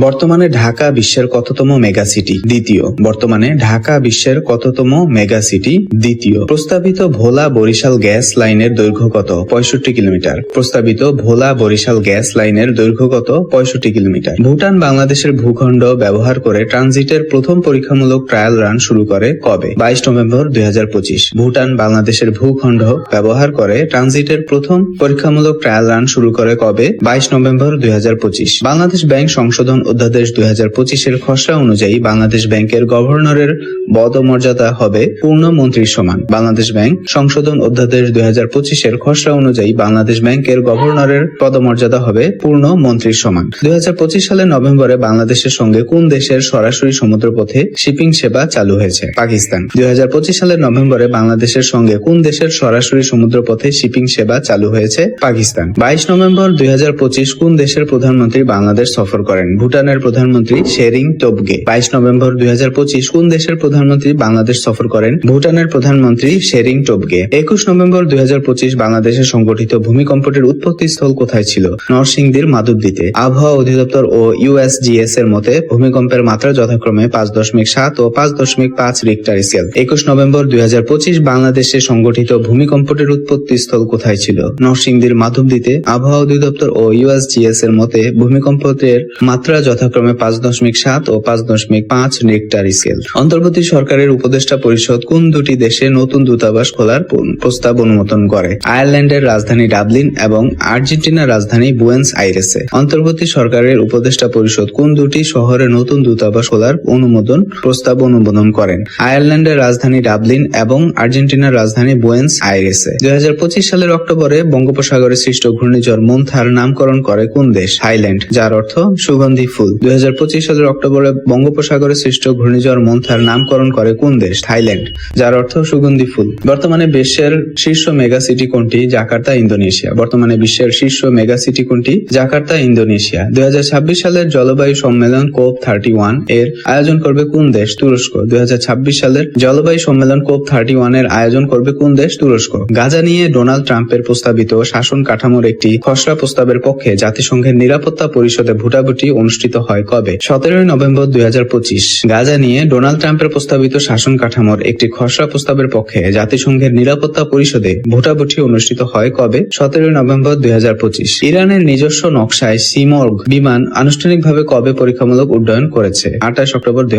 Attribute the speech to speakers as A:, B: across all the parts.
A: বর্তমানে ঢাকা বিশ্বের কততম মেগা সিটি? দ্বিতীয়। বর্তমানে ঢাকা বিশ্বের কততম মেগা সিটি? দ্বিতীয়। প্রস্তাবিত ভোলা বরিশাল গ্যাস লাইনের দৈর্ঘ্য কত? পঁয়ষট্টি কিলোমিটার। প্রস্তাবিত ভোলা বরিশাল গ্যাস লাইনের দৈর্ঘ্য কত? পঁয়ষট্টি কিলোমিটার। ভুটান বাংলাদেশের ভূখণ্ড ব্যবহার করে ট্রানজিটের প্রথম পরীক্ষামূলক ট্রায়াল রান শুরু করে কবে? বাইশ নভেম্বর দুই হাজার পঁচিশ। ভুটান বাংলাদেশের ভূখণ্ড ব্যবহার করে ট্রানজিটের প্রথম পরীক্ষামূলক ট্রায়াল রান শুরু করে কবে? বাইশ নভেম্বর দুই হাজার পঁচিশ। বাংলাদেশ ব্যাংক সংশোধন অধ্যাদেশ দুই হাজার পঁচিশের খসড়া অনুযায়ী বাংলাদেশ ব্যাংকের গভর্নরের পদমর্যাদা হবে পূর্ণ মন্ত্রীর সমান। বাংলাদেশ ব্যাংক সংশোধন অধ্যাদেশ দুই হাজার পঁচিশের খসড়া অনুযায়ী বাংলাদেশ ব্যাংকের গভর্নরের পদমর্যাদা হবে পূর্ণ মন্ত্রীর সমান। দুই হাজার পঁচিশ সালের নভেম্বরে বাংলাদেশের সঙ্গে কোন দেশের সরাসরি সমুদ্রপথে শিপিং সেবা চালু হয়েছে? পাকিস্তান। দুই হাজার পঁচিশ সালের নভেম্বরে বাংলাদেশের সঙ্গে কোন দেশের সরাসরি সমুদ্রপথে শিপিং সেবা চালু হয়েছে? পাকিস্তান। বাইশ নভেম্বর দুই হাজার পঁচিশ কোন দেশের প্রধানমন্ত্রী বাংলাদেশ সফর করেন? ভুটানের প্রধানমন্ত্রী শেরিং টোবগে বাইশ নভেম্বর দুই হাজার পঁচিশ কোন দেশের প্রধানমন্ত্রী বাংলাদেশ সফর করেন? ভুটানের প্রধানমন্ত্রী শেরিং টোবগে একুশ নভেম্বর দুই হাজার পঁচিশ বাংলাদেশে সংগঠিত ভূমিকম্পটির উৎপত্তি স্থল কোথায় ছিল? নরসিংদীর মাধবদীতে। আবহাওয়া অধিদপ্তর ও ইউএসজিএস এর মতে, ভূমিকম্পের মাত্রা যথাক্রমে পাঁচ দশমিক সাত ও পাঁচ দশমিক পাঁচ রিক্টার স্কেল একুশ নভেম্বর দুই হাজার পঁচিশ বাংলাদেশে সংগঠিত ভূমিকম্পটির উৎপত্তি স্থল কোথায় ছিল? নরসিংদীর মাধবদীতে। আবহাওয়া অধিদপ্তর ও ইউএসজিএস এর মতে ভূমিকম্পের মাত্রা যথাক্রমে পাঁচ দশমিক সাত ও পাঁচ দশমিক পাঁচ রিক্টার স্কেল। অন্তর্বর্তী সরকারের উপদেষ্টা পরিষদ কোন দুটি দেশে নতুন দূতাবাস খোলার প্রস্তাব অনুমোদন করে? আয়ারল্যান্ডের রাজধানী ডাবলিন এবং আর্জেন্টিনার রাজধানী বুয়েন্স আইরেসে। অন্তর্বর্তী সরকারের উপদেষ্টা পরিষদ কোন দুটি শহরে নতুন দূতাবাস খোলার অনুমোদন প্রস্তাব অনুমোদন করেন? আয়ারল্যান্ডের রাজধানী ডাবলিন এবং আর্জেন্টিনার রাজধানী বুয়েন্স আইরেসে। দুই হাজার পঁচিশ সালের অক্টোবরে বঙ্গোপসাগরে সৃষ্ট ঘূর্ণিঝড় মন্থার নামকরণ করে কোন দেশ? থাইল্যান্ড, যার অর্থ সুগন্ধি ফুল। দুই হাজার পঁচিশ সালের অক্টোবরে বঙ্গোপসাগরে সৃষ্ট ঘূর্ণিঝড় মন্থার নামকরণ করে কোন দেশ? থাইল্যান্ড। যার অর্থ সুগন্ধি ফুল। বর্তমানে বিশ্বের শীর্ষ মেগা সিটি কোনটি? Jakarta, Indonesia. বর্তমানে বিশ্বের শীর্ষ মেগা সিটি কোনটি? Jakarta, Indonesia. দুই সালের জলবায়ু সম্মেলন কোপ থার্টি ওয়ানের আয়োজন করবে কোন দেশ? তুরস্ক। দুই হাজার ছাব্বিশ সালের জলবায়ু সম্মেলন কোপ থার্টি ওয়ানের আয়োজন করবে কোন দেশ? তুরস্ক। গাজা নিয়ে ডোনাল্ড ট্রাম্পের প্রস্তাবিত শাসন কাঠামোর একটি খসড়া প্রস্তাবের পক্ষে জাতিসংঘের নিরাপত্তা পরিষদে ভোটাভুটি অনুষ্ঠিত হয় কবে? সতেরোই নভেম্বর দুই হাজার পঁচিশ। গাজা নিয়ে ডোনাল্ড ট্রাম্পের প্রস্তাবিত শাসন কাঠামোর একটি খসড়া প্রস্তাবের পক্ষে জাতিসংঘের নিরাপত্তা পরিষদে ভোটাভুটি অনুষ্ঠিত হয় কবে? সতেরোই নভেম্বর দুই হাজার পঁচিশ। ইরানের নিজস্ব নকশায় সিমর্গ বিমান আনুষ্ঠানিকভাবে কবে পরীক্ষামূলক উড্ডয়ন করেছে? আঠাশ অক্টোবর দুই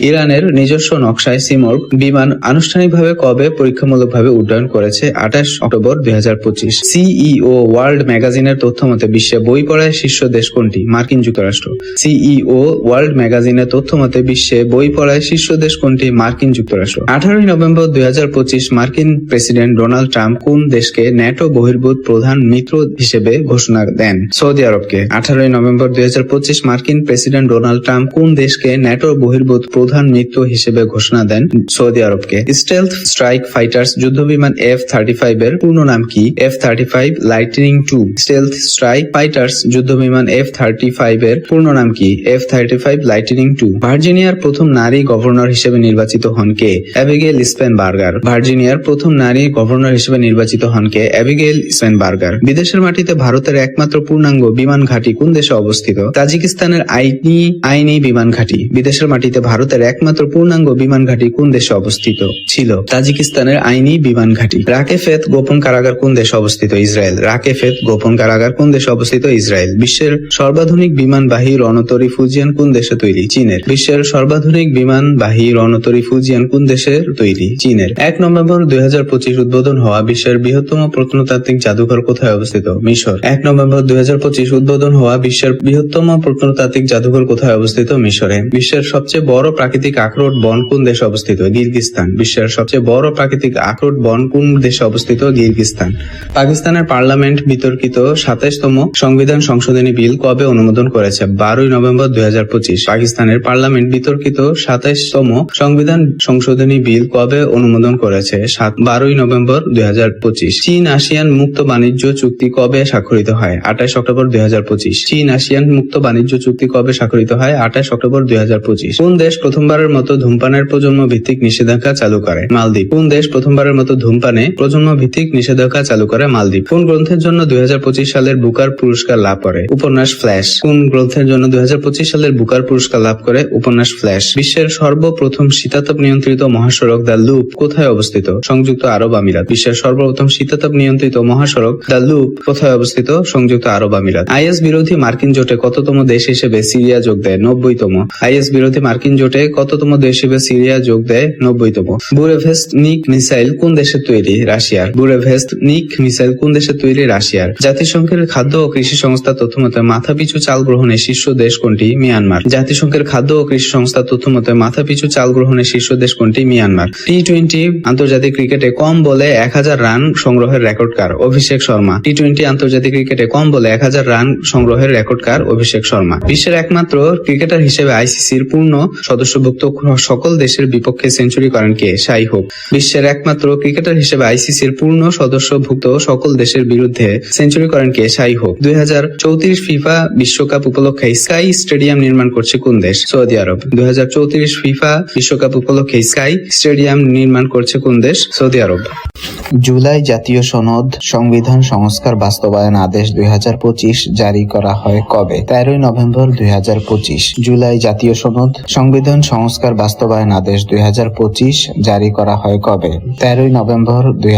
A: ইরানের নিজস্ব নকশায় সিমর্গ বিমান আনুষ্ঠানিকভাবে কবে পরীক্ষামূলকভাবে উড্ডয়ন করেছে? আঠাশ অক্টোবর দুই হাজার পঁচিশ। সিইও ওয়ার্ল্ড ম্যাগাজিনের তথ্য মতে বিশ্বে বই পড়ায় শীর্ষ দেশ কোনটি? মার্কিন যুক্তরাষ্ট্র। সিইও ওয়ার্ল্ড ম্যাগাজিনের তথ্য মতে বিশ্বে বই পড়ায় শীর্ষ দেশ কোনটি? মার্কিন যুক্তরাষ্ট্র। আঠারোই নভেম্বর দুই মার্কিন প্রেসিডেন্ট ডোনাল্ড ট্রাম্প কোন দেশকে ন্যাটো বহির্ভূত প্রধান মিত্র হিসেবে ঘোষণা দেন? সৌদি আরবকে। আঠারোই নভেম্বর দুই মার্কিন প্রেসিডেন্ট ডোনাল্ড ট্রাম্প কোন দেশকে ন্যাটো বহির্ভূত প্রধান মিত্র হিসেবে ঘোষণা দেন? সৌদি আরবকে। স্টেলথ স্ট্রাইক ফাইটার্স যুদ্ধবিমান এফ থার্টি ফাইভ এর পূর্ণ নাম কি? F thirty five Lightning two. Stealth strike fighters যুদ্ধবিমান এফ থার্টি ফাইভ এর পূর্ণ নাম কি? F thirty five Lightning two ভার্জিনিয়ার প্রথম নারী গভর্নর হিসেবে নির্বাচিত হন কে? অ্যাবিগেল স্পেন বার্গার ভার্জিনিয়ার প্রথম নারী গভর্নর হিসেবে নির্বাচিত হন কে? অ্যাবিগেল স্পেন বার্গার বিদেশের মাটিতে ভারতের একমাত্র পূর্ণাঙ্গ বিমান ঘাঁটি কোন দেশে অবস্থিত? তাজিকিস্তানের আইনি আইনি বিমান ঘাঁটি। বিদেশের মাটিতে ভারতের একমাত্র পূর্ণাঙ্গ বিমান ঘাঁটি কোন দেশে অবস্থিত? ছিল। তাজিকিস্তানের আইনি বিমান ঘাঁটি। রাকেফেত গোপন কারাগার কোন দেশে অবস্থিত? ইসরায়েল। রাকেফেত গোপন কারাগার কোন দেশে অবস্থিত? ইসরায়েল। বিশ্বের সর্বাধুনিক বিমানবাহী রণতরী ফুজিয়ান কোন দেশে তৈরি? চীনের। বিশ্বের সর্বাধুনিক বিমানবাহী রণতরী ফুজিয়ান কোন দেশের তৈরি? চীনের। এক নভেম্বর দুই উদ্বোধন হওয়া বিশ্বের বৃহত্তম প্রত্নতাত্ত্বিক জাদুঘর কোথায় অবস্থিত? মিশর। এক নভেম্বর দুই উদ্বোধন হওয়া বিশ্বের বৃহত্তম প্রত্নতাত্ত্বিক জাদুঘর কোথায় অবস্থিত? মিশরে। বিশ্বের সবচেয়ে বড় প্রাকৃতিক আখরোট বন কোন দেশে অবস্থিত? গির্গিস্তান। বিশ্বের সবচেয়ে বড় প্রাকৃতিক আখরোট বন কোন দেশে অবস্থিত? গির্গিস্তান। পাকিস্তানের পার্লামেন্ট বিতর্কিত সাতাইশতম সংবিধান সংশোধনী বিল কবে অনুমোদন করেছে? বারোই নভেম্বর দুই হাজার পঁচিশ পাকিস্তানের পার্লামেন্ট বিতর্কিত সাতাইশতম সংবিধান সংশোধনী বিল কবে অনুমোদন করেছে? বারোই নভেম্বর দুই চীন আসিয়ান মুক্ত বাণিজ্য চুক্তি কবে স্বাক্ষরিত হয়? আঠাশ অক্টোবর দুই চীন আসিয়ান মুক্ত বাণিজ্য চুক্তি কবে স্বাক্ষরিত হয়? আঠাশ অক্টোবর দুই হাজার পঁচিশ। কোন দেশ প্রথমবারের মতো ধূমপানের প্রজন্ম ভিত্তিক নিষেধাজ্ঞা চালু করে? মালদ্বীপ। কোন দেশ প্রথমবারের মতো ধূমপানে প্রজন্ম ভিত্তিক নিষেধাজ্ঞা চালু করে? মালদ্বীপ। কোন গ্রন্থের জন্য দুই হাজার পঁচিশ সালের বুকার পুরস্কার লাভ করে? উপন্যাস ফ্ল্যাশ। কোন গ্রন্থের উপন্যাসের জন্য দুই হাজার পঁচিশ সালের বুকার পুরস্কার লাভ করে উপন্যাস ফ্ল্যাশ। বিশ্বের সর্বপ্রথম শীতাতপ নিয়ন্ত্রিত মহাসড়ক দ্য লুপ কোথায় অবস্থিত? সংযুক্ত আরব আমিরাত। বিশ্বের সর্বপ্রথম শীতাতপ নিয়ন্ত্রিত মহাসড়ক দ্য লুপ কোথায় অবস্থিত? সংযুক্ত আরব আমিরাত। আইএস বিরোধী মার্কিন জোটে কততম দেশ হিসেবে সিরিয়া যোগ দেয়? নব্বইতম। আইএস বিরোধী মার্কিন জোটে কততম দেশ হিসেবে সিরিয়া যোগ দেয়? নব্বইতম। বুরেভেস্ট নিক মিসাইল কোন দেশের তৈরি? রাশিয়ার। বুরেভেস্ট নিক মিসাইল কোন দেশের তৈরি? রাশিয়ার। জাতিসংঘের খাদ্য ও কৃষি সংস্থা তথ্যমতে মাথাপিছু চাল গ্রহণে শীর্ষ দেশ কোনটি? মিয়ানমার। জাতিসংঘের খাদ্য ও কৃষি সংস্থা তথ্যমতে মাথাপিছু চাল গ্রহণে শীর্ষ দেশ কোনটি? মিয়ানমার। টি টোয়েন্টি আন্তর্জাতিক ক্রিকেটে কম বলে এক হাজার রান সংগ্রহের রেকর্ডকার অভিষেক শর্মা। টি টোয়েন্টি আন্তর্জাতিক ক্রিকেটে কম বলে এক হাজার রান সংগ্রহের রেকর্ডকার অভিষেক শর্মা। বিশ্বের একমাত্র ক্রিকেটার হিসেবে আইসিসির পূর্ণ সদস্যভুক্ত সকল দেশের বিপক্ষে সেঞ্চুরি করেন কে? শাই হোক বিশ্বের একমাত্র ক্রিকেটার হিসেবে আইসিসির পূর্ণ সদস্যভুক্ত সকল দেশের বিরুদ্ধে সেঞ্চুরি করেন কে? শাই হোক দুই হাজার চৌত্রিশ ফিফা বিশ্বকাপ উপলক্ষে স্কাই স্টেডিয়াম নির্মাণ করছে কোন দেশ? সৌদি আরব। দুই হাজার চৌত্রিশ ফিফা বিশ্বকাপ উপলক্ষে স্কাই স্টেডিয়াম নির্মাণ করছে কোন দেশ? সৌদি আরব।
B: জুলাই জাতীয় সনদ সংবিধান সংস্কার বাস্তবায়ন আদেশ দুই হাজার পঁচিশ জারি করা হয় কবে? তেরোই নভেম্বর দুই হাজার পঁচিশ। জুলাই জাতীয় সনদ সংবিধান সংস্কার বাস্তবায়ন আদেশ দুই হাজার পঁচিশ জারি করা হয় কবে? তেরোই নভেম্বর দুই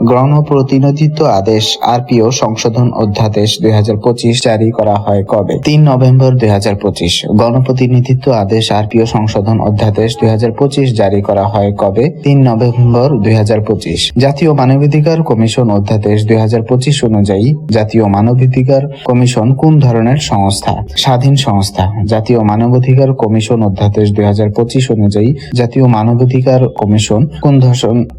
B: গণপ্রতিনিধিত্ব আদেশ আরপিও সংশোধন অধ্যাদেশ দুই হাজার পঁচিশ জারি করা হয় কবে? তিন নভেম্বর দুই হাজার পঁচিশ। গণপ্রতিনিধিত্ব আদেশ আরপিও সংশোধন অধ্যাদেশ দুই হাজার পঁচিশ জারি করা হয় কবে? তিন নভেম্বর দুই হাজার পঁচিশ। জাতীয় মানবাধিকার কমিশন অধ্যাদেশ দুই হাজার পঁচিশ অনুযায়ী জাতীয় মানবাধিকার কমিশন কোন ধরনের সংস্থা? স্বাধীন সংস্থা। জাতীয় মানবাধিকার কমিশন অধ্যাদেশ দুই হাজার পঁচিশ অনুযায়ী জাতীয় মানবাধিকার কমিশন কোন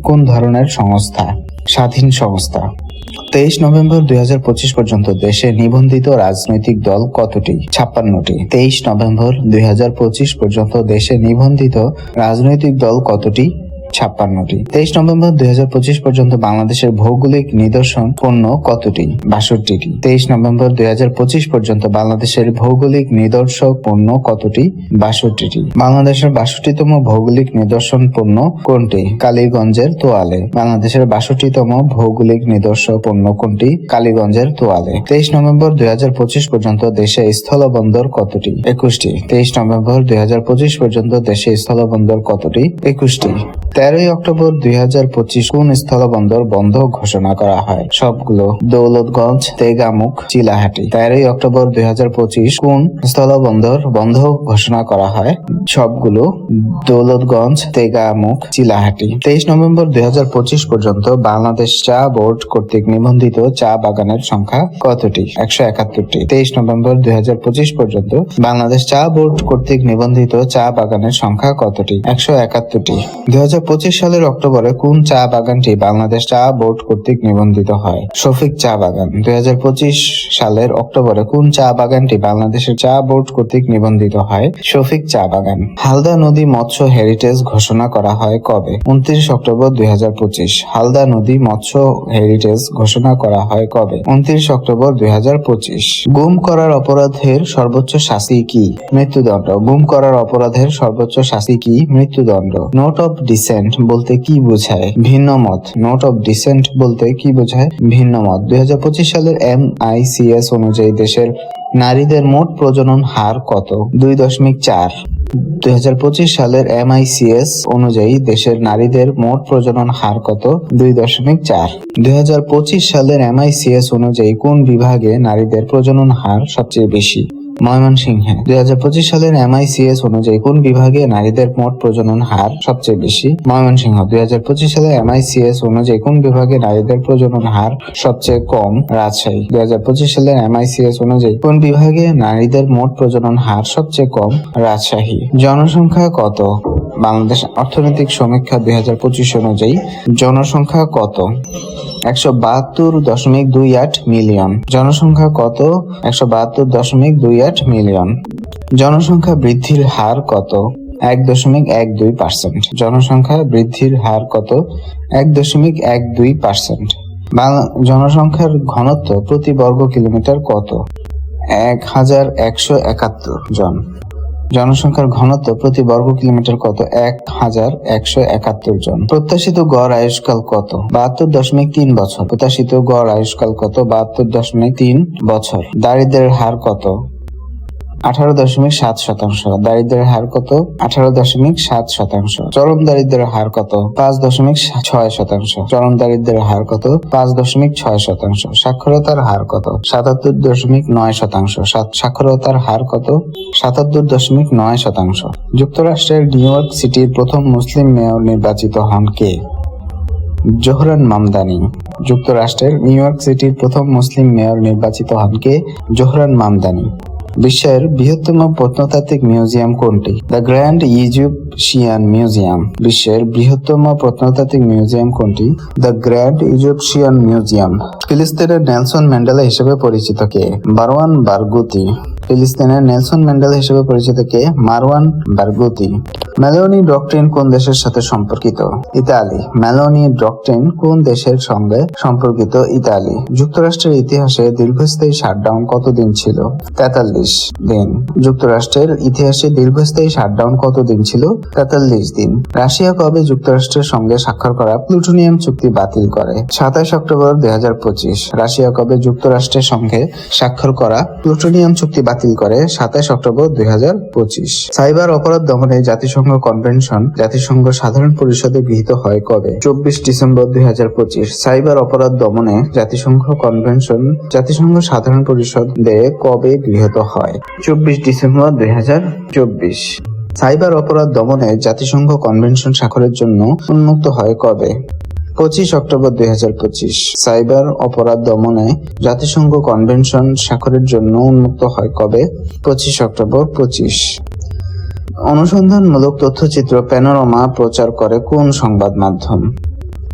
B: কোন ধরনের সংস্থা? স্বাধীন সংস্থা। তেইশ নভেম্বর দুই হাজার পঁচিশ পর্যন্ত দেশে নিবন্ধিত রাজনৈতিক দল কতটি? ছাপ্পান্নটি। তেইশ নভেম্বর দুই হাজার পঁচিশ পর্যন্ত দেশে নিবন্ধিত রাজনৈতিক দল কতটি? ছাপ্পান্নটি। তেইশ নভেম্বর দুই হাজার পঁচিশ পর্যন্ত বাংলাদেশের ভৌগোলিক নিদর্শন পণ্য কতটি? বাষট্টিটি। তেইশ নভেম্বর দুই পর্যন্ত বাংলাদেশের ভৌগোলিক নিদর্শক পণ্য কতটি? বাষট্টিটি। বাংলাদেশের বাষট্টিতম ভৌগোলিক নিদর্শন পণ্য কোনটি? কালীগঞ্জের তোয়ালে। বাংলাদেশের বাষট্টিতম ভৌগোলিক নিদর্শক পণ্য কোনটি? কালীগঞ্জের তোয়ালে। তেইশ নভেম্বর দুই হাজার পঁচিশ পর্যন্ত দেশে স্থলবন্দর কতটি? একুশটি। তেইশ নভেম্বর দুই হাজার পঁচিশ পর্যন্ত দেশে স্থলবন্দর কতটি? একুশটি। তেরোই অক্টোবর দুই হাজার পঁচিশ কোন স্থলবন্দর বন্ধ ঘোষণা করা হয়? সবগুলো দৌলতগঞ্জ, তেগামুখ, চিলাহাটি। তেরোই অক্টোবর দুই কোন স্থলবন্দর বন্ধ ঘোষণা করা হয়? সবগুলো দৌলতগঞ্জ, তেগামুখ, চিলাহাটি। তেইশ নভেম্বর দুই হাজার পঁচিশ পর্যন্ত বাংলাদেশ চা বোর্ড কর্তৃক নিবন্ধিত চা বাগানের সংখ্যা কতটি? একশো একাত্তরটি। তেইশ নভেম্বর দুই হাজার পঁচিশ পর্যন্ত বাংলাদেশ চা বোর্ড কর্তৃক নিবন্ধিত চা বাগানের সংখ্যা কতটি? একশো একাত্তরটি। দুই হাজার সালের অক্টোবরে কোন চা বাগানটি বাংলাদেশ চা বোর্ড কর্তৃক নিবন্ধিত হয়? শফিক চা বাগান। দুই হাজার পঁচিশ সালের অক্টোবরে কোন চা বাগানটি বাংলাদেশের চা বোর্ড কর্তৃক নিবন্ধিত হয়? শফিক চা বাগান। হালদা নদী মৎস্য হেরিটেজ ঘোষণা করা হয় কবে? উনত্রিশ অক্টোবর দুই হাজার পঁচিশ। হালদা নদী মৎস্য হেরিটেজ ঘোষণা করা হয় কবে? উনত্রিশ অক্টোবর দুই হাজার পঁচিশ। গুম করার অপরাধের সর্বোচ্চ শাস্তি কি? মৃত্যুদণ্ড। গুম করার অপরাধের সর্বোচ্চ শাস্তি কি? মৃত্যুদণ্ড। Note of dissent. বলতে কি বোঝায়? ভিন্ন মত। নোট অফ ডিসেন্ট বলতে কি বোঝায়? ভিন্ন মত। দুই সালের এম অনুযায়ী দেশের নারীদের মোট প্রজনন হার কত? দুই দশমিক চার। দুই সালের এমআইসিএস অনুযায়ী দেশের নারীদের মোট প্রজনন হার কত? দুই দশমিক চার। দুই সালের এমআইসিএস অনুযায়ী কোন বিভাগে নারীদের প্রজনন হার সবচেয়ে বেশি? ময়মনসিংহে। দুই হাজার পঁচিশ সালের এমআইসিএস অনুযায়ী কোন বিভাগে নারীদের মোট প্রজনন হার সবচেয়ে বেশি? ময়মনসিংহ। দুই হাজার পঁচিশ সালের এমআইসিএস অনুযায়ী কোন বিভাগে নারীদের প্রজনন হার সবচেয়ে কম? রাজশাহী। দুই হাজার পঁচিশ সালের এমআইসিএস অনুযায়ী কোন বিভাগে নারীদের মোট প্রজনন হার সবচেয়ে কম? রাজশাহী। জনসংখ্যা কত? বাংলাদেশ অর্থনৈতিক সমীক্ষা দুই হাজার পঁচিশ অনুযায়ী জনসংখ্যা কত? একশো বাহাত্তর দশমিক দুই আট মিলিয়ন। জনসংখ্যা কত? একশো বাহাত্তর দশমিক দুই আট মিলিয়ন। জনসংখ্যা বৃদ্ধির হার কত? এক দশমিক এক দুই পার্সেন্ট। জনসংখ্যা বৃদ্ধির হার কত? এক দশমিক এক দুই পার্সেন্ট। জনসংখ্যার ঘনত্ব প্রতি বর্গ কিলোমিটার কত? এক হাজার একশো একাত্তর জন। জনসংখ্যার ঘনত্ব প্রতি বর্গ কিলোমিটার কত? এক হাজার একশো একাত্তর জন। প্রত্যাশিত গড় আয়ুষ্কাল কত? বাহাত্তর দশমিক তিন বছর। প্রত্যাশিত গড় আয়ুষ্কাল কত? বাহাত্তর দশমিক তিন বছর। দারিদ্রের হার কত? আঠারো দশমিক সাত শতাংশ। দারিদ্র্যের হার কত? আঠারো দশমিক সাত শতাংশ। চরম দারিদ্র্যের হার কত? পাঁচ দশমিক ছয় শতাংশ। চরম দারিদ্র্যের হার কত? পাঁচ দশমিক ছয় শতাংশ। সাক্ষরতার হার কত? সাতাত্তর দশমিক নয় শতাংশ। সাক্ষরতার হার কত? সাতাত্তর দশমিক নয় শতাংশ। যুক্তরাষ্ট্রের নিউ ইয়র্ক সিটির প্রথম মুসলিম মেয়র নির্বাচিত হন কে? জোহরান মামদানি। যুক্তরাষ্ট্রের নিউ ইয়র্ক সিটির প্রথম মুসলিম মেয়র নির্বাচিত হন কে? জোহরান মামদানি। বিশ্বের বৃহত্তম প্রত্নতাত্ত্বিক মিউজিয়াম কোনটি? The grand Egyptian museum. বিশ্বের বৃহত্তম প্রত্নতাত্ত্বিক মিউজিয়াম কোনটি? The grand Egyptian museum. ফিলিস্তিনের নেলসন ম্যান্ডেলা হিসেবে পরিচিত কে? বারওয়ান বারগুতি। ফিলিস্তিনের নেলসন ম্যান্ডেলা হিসেবে পরিচিত কে? Marwan Barghouti. মেলোনি ডক্ট্রিন কোন দেশের সাথে সম্পর্কিত? ইতালি। মেলোনি ডক্ট্রিন কোন দেশের সঙ্গে সম্পর্কিত? ইতালি। যুক্তরাষ্ট্রের ইতিহাসে দীর্ঘস্থায়ী শাটডাউন কতদিন ছিল? তেতাল্লিশ দিন। যুক্তরাষ্ট্রের ইতিহাসে দীর্ঘস্থায়ী শাটডাউন কতদিন ছিল? তেতাল্লিশ দিন। রাশিয়া কবে যুক্তরাষ্ট্রের সঙ্গে স্বাক্ষর করা প্লুটোনিয়াম চুক্তি বাতিল করে? সাতাশ অক্টোবর দুই হাজার পঁচিশ। রাশিয়া কবে যুক্তরাষ্ট্রের সঙ্গে স্বাক্ষর করা প্লুটোনিয়াম চুক্তি বাতিল করে? সাতাশ অক্টোবর দুই হাজার পঁচিশ। সাইবার অপরাধ দমনে জাতিসংঘ কনভেনশন জাতিসংঘ সাধারণ পরিষদে গৃহীত হয় কবে? চব্বিশ ডিসেম্বর দুই হাজার পঁচিশ। সাইবার অপরাধ দমনে জাতিসংঘ কনভেনশন জাতিসংঘ সাধারণ পরিষদে কবে গৃহীত হয়? চব্বিশ ডিসেম্বর দুই হাজার চব্বিশ। সাইবার অপরাধ দমনে জাতিসংঘ কনভেনশন স্বাক্ষরের জন্য উন্মুক্ত হয় কবে? পঁচিশ অক্টোবর দুই হাজার পঁচিশ। সাইবার অপরাধ দমনে জাতিসংঘ কনভেনশন স্বাক্ষরের জন্য উন্মুক্ত হয় কবে? পঁচিশ অক্টোবর পঁচিশ। অনুসন্ধানমূলক তথ্যচিত্র প্যানোরামা প্রচার করে কোন সংবাদ মাধ্যম?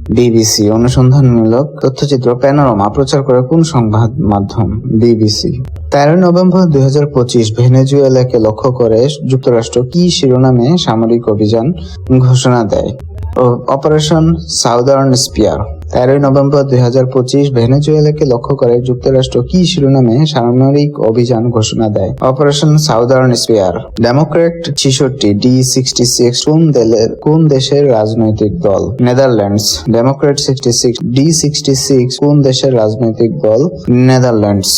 B: বিবিসি। অনুসন্ধানমূলক তথ্যচিত্র প্যানোরামা প্রচার করে কোন সংবাদ মাধ্যম? বিবিসি। তেরোই নভেম্বর দুই হাজার পঁচিশ ভেনেজুয়েলাকে লক্ষ্য করে যুক্তরাষ্ট্র কি শিরোনামে সামরিক অভিযান ঘোষণা দেয়? Operation southern spear. তেরোই নভেম্বর দুই হাজার পঁচিশ ভেনেজুয়েলাকে লক্ষ্য করে যুক্তরাষ্ট্র কি শিরোনামে সামরিক অভিযান ঘোষণা দেয়? Operation southern spear. ডেমোক্রেট ছিষট্টি, ডি সিক্সটি সিক্স, কোন কোন দেশের রাজনৈতিক দল? Netherlands. Democrat sixty six, D sixty six, কোন দেশের রাজনৈতিক দল? নেদারল্যান্ডস।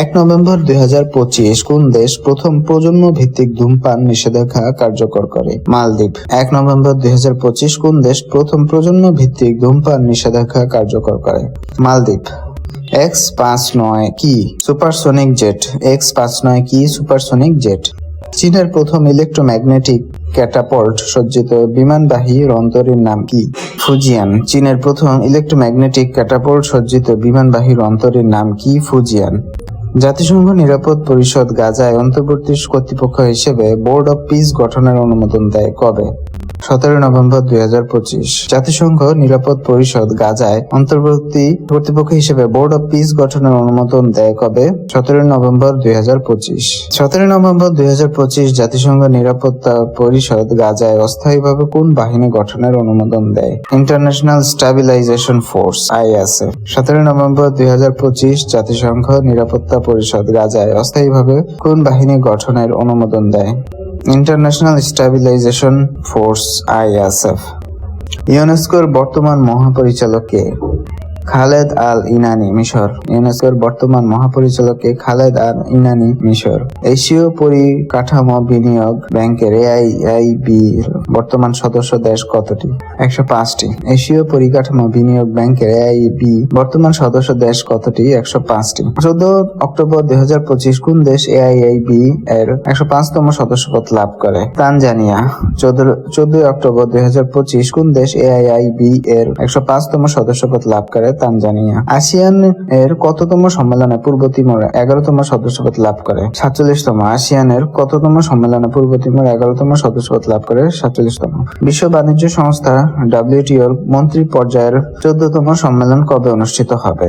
B: এক নভেম্বর দুই হাজার পঁচিশ, কোন দেশ প্রথম প্রজন্ম ভিত্তিক ধূমপান নিষেধাজ্ঞা কার্যকর করে? মালদ্বীপ। এক নভেম্বর দুই হাজার পঁচিশ, কোন দেশ প্রথম প্রজন্ম ভিত্তিক ধূমপান নিষেধাজ্ঞা কার্যকর করে? মালদ্বীপ। এক্স পাঁচ নয় কি? Supersonic jet. এক্স পাঁচ নয় কি? Supersonic jet. চীনের প্রথম ইলেকট্রোম্যাগনেটিক ক্যাটাপল্ট সজ্জিত বিমানবাহী রন্তরের নাম কি? ফুজিয়ান। চীনের প্রথম ইলেকট্রোম্যাগনেটিক ক্যাটাপল্ট সজ্জিত বিমানবাহী রন্তরের নাম কি? ফুজিয়ান। জাতিসংঘ নিরাপদ পরিষদ গাজায় অন্তর্বর্তী কর্তৃপক্ষ হিসেবে বোর্ড অব পিস গঠনের অনুমোদন দেয় কবে? সতেরো নভেম্বর দুই হাজার পঁচিশ। জাতিসংঘ নিরাপদ পরিষদ গাজায় অন্তর্বর্তী কর্তৃপক্ষ হিসেবে বোর্ড অব পিস গঠনের অনুমোদন দেয় কবে? সতেরো নভেম্বর দুই হাজার পঁচিশ। সতেরো নভেম্বর দুই হাজার পঁচিশ জাতিসংঘ নিরাপত্তা পরিষদ গাজায় অস্থায়ীভাবে কোন বাহিনী গঠনের অনুমোদন দেয়? International stabilisation force, ISF. সতেরো নভেম্বর দুই হাজার পঁচিশ জাতিসংঘ নিরাপত্তা পরিষদ গাজায় অস্থায়ীভাবে কোন বাহিনী গঠনের অনুমোদন দেয়? ইন্টারন্যাশনাল স্টাবিলাইজেশন ফোর্স আইএসএফ ইউনেস্কোর বর্তমান মহাপরিচালক কে? খালেদ আল ইনানি মিশর। ইউনেস্কোর বর্তমান মহাপরিচালক কে খালেদ আল ইনানি মিশর। এশীয় পরিকাঠামো বিনিয়োগ ব্যাংকের এআইআইবি বর্তমান সদস্য দেশ কতটি? একশো পাঁচটি। এশীয় পরিকাঠামো বিনিয়োগ ব্যাংকের এআইবি বর্তমান সদস্য দেশ কতটি? একশো পাঁচটি। চোদ্দ অক্টোবর দুই হাজার পঁচিশ কোন দেশ এআইআইবি এর একশো পাঁচতম সদস্যপদ লাভ করে? তানজানিয়া। চোদ্দ, চোদ্দই অক্টোবর দুই হাজার পঁচিশ কোন দেশ এআইআইবি এর একশো পাঁচতম সদস্যপদ লাভ করে? তানজানিয়া। আসিয়ান এর কততম সম্মেলনে পূর্ব এগারোতম সদস্যপদ লাভ করে? সাতচল্লিশতম। আসিয়ানের কততম সম্মেলনে পূর্ব এগারোতম সদস্যপদ লাভ করে? সাতচল্লিশতম। বিশ্ব বাণিজ্য সংস্থা ডাব্লিউটিওর মন্ত্রী পর্যায়ের চোদ্দতম সম্মেলন কবে অনুষ্ঠিত হবে?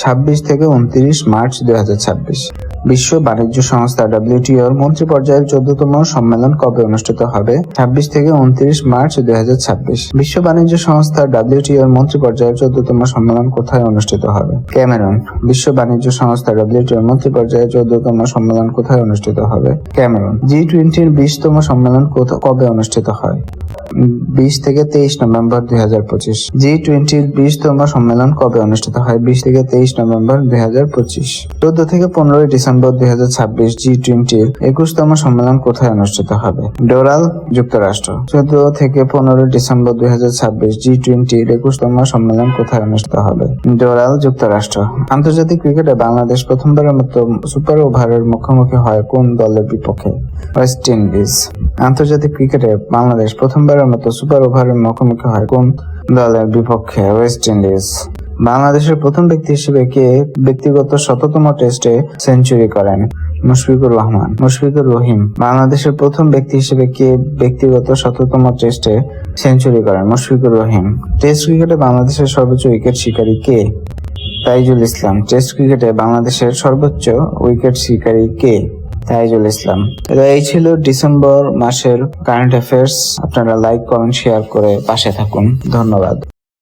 B: ছাব্বিশ থেকে উনত্রিশ মার্চ দুই হাজার ছাব্বিশ। বিশ্ব বাণিজ্য সংস্থা ডাব্লিউটিওর মন্ত্রী পর্যায়ের চোদ্দতম সম্মেলন কবে অনুষ্ঠিত হবে? ছাব্বিশ থেকে উনত্রিশ মার্চ দুই বিশ্ব বাণিজ্য সংস্থা ডাব্লিউটিওর মন্ত্রী পর্যায়ের চোদ্দতম সম্মেলন কোথায় অনুষ্ঠিত হবে? ক্যামেরন। বিশ্ব বাণিজ্য সংস্থা ডাব্লিউটিওর মন্ত্রী পর্যায়ের চোদ্দতম সম্মেলন কোথায় অনুষ্ঠিত হবে? ক্যামেরন। জি টোয়েন্টির বিশতম সম্মেলন কবে অনুষ্ঠিত হয়? বিশ থেকে তেইশ নভেম্বর দুই হাজার পঁচিশ। জি টোয়েন্টির বিশতম সম্মেলন কবে অনুষ্ঠিত হয়? বিশ থেকে তেইশ নভেম্বর দুই হাজার পঁচিশ। চোদ্দ থেকে পনেরোই ডিসেম্বর দুই হাজার ছাব্বিশ, জি টোয়েন্টির একুশতম সম্মেলন কোথায় অনুষ্ঠিত হবে? ডোরাল, যুক্তরাষ্ট্র। চোদ্দ থেকে পনেরোই ডিসেম্বর দুই হাজার ছাব্বিশ, জি টোয়েন্টির একুশতম সম্মেলন কোথায় অনুষ্ঠিত হবে? ডোরাল, যুক্তরাষ্ট্র। আন্তর্জাতিক ক্রিকেটে বাংলাদেশ প্রথমবারের মতো সুপার ওভারের মুখোমুখি হয় কোন দলের বিপক্ষে? West Indies. আন্তর্জাতিক ক্রিকেটে বাংলাদেশ প্রথমবারের মতো সুপার ওভারের মুখোমুখি হয় কোন দলের বিপক্ষে? ওয়েস্ট ইন্ডিজ বাংলাদেশের প্রথম ব্যক্তি হিসেবে কে ব্যক্তিগত শততম টেস্টে সেঞ্চুরি করেন? মুশফিকুর রহমান। মুশফিকুর রহিম। বাংলাদেশের প্রথম ব্যক্তি হিসেবে কে ব্যক্তিগত শততম টেস্টে সেঞ্চুরি করেন? মুশফিকুর রহিম। টেস্ট ক্রিকেটে বাংলাদেশের সর্বোচ্চ উইকেট শিকারী কে? তাইজুল ইসলাম। টেস্ট ক্রিকেটে বাংলাদেশের সর্বোচ্চ উইকেট শিকারী কে? তাইজুল ইসলাম। এই ছিল ডিসেম্বর মাসের কারেন্ট অ্যাফেয়ার্স আপনারা লাইক কমেন্ট শেয়ার করে পাশে থাকুন। ধন্যবাদ।